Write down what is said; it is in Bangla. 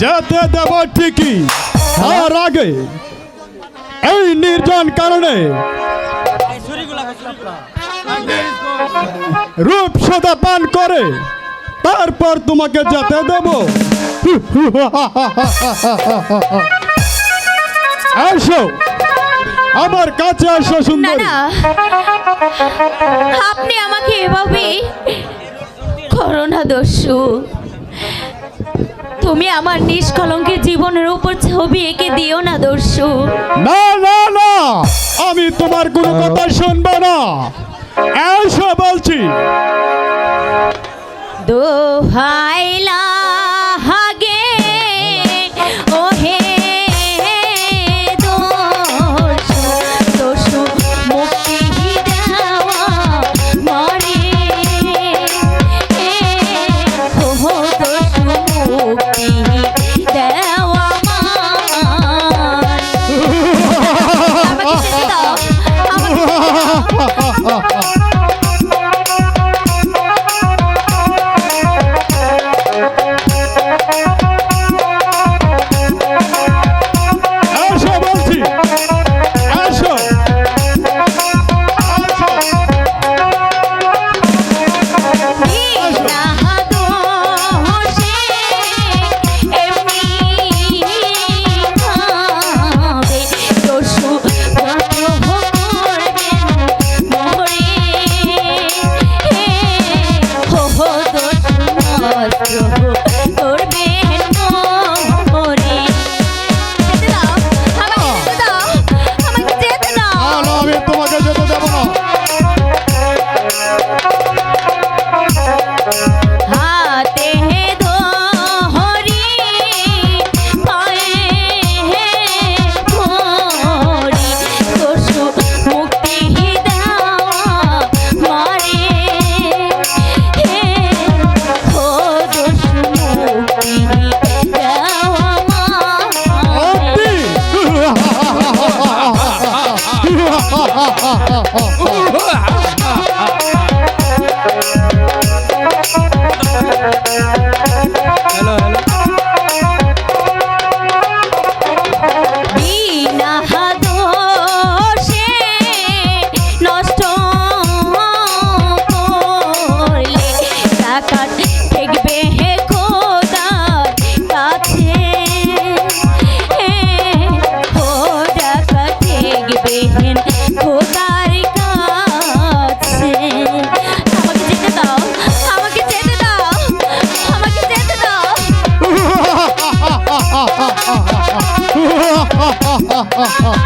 যেতে দেব ঠিকই। তার আগে এই নির্জন কারণে রূপ সদা পান করে, তারপর তোমাকে যেতে দেব। আসো আমার কাছে আসো সুন্দর। আপনি আমাকে এভাবে করোনা দস্যু তুমি আমার নিষ্কলঙ্কের জীবনের উপর ছবি এঁকে দিও না দস্যু। না না না। আমি তোমার কোনো কথা শুনব না। এসো বলছি। দোহাইলা 啊啊！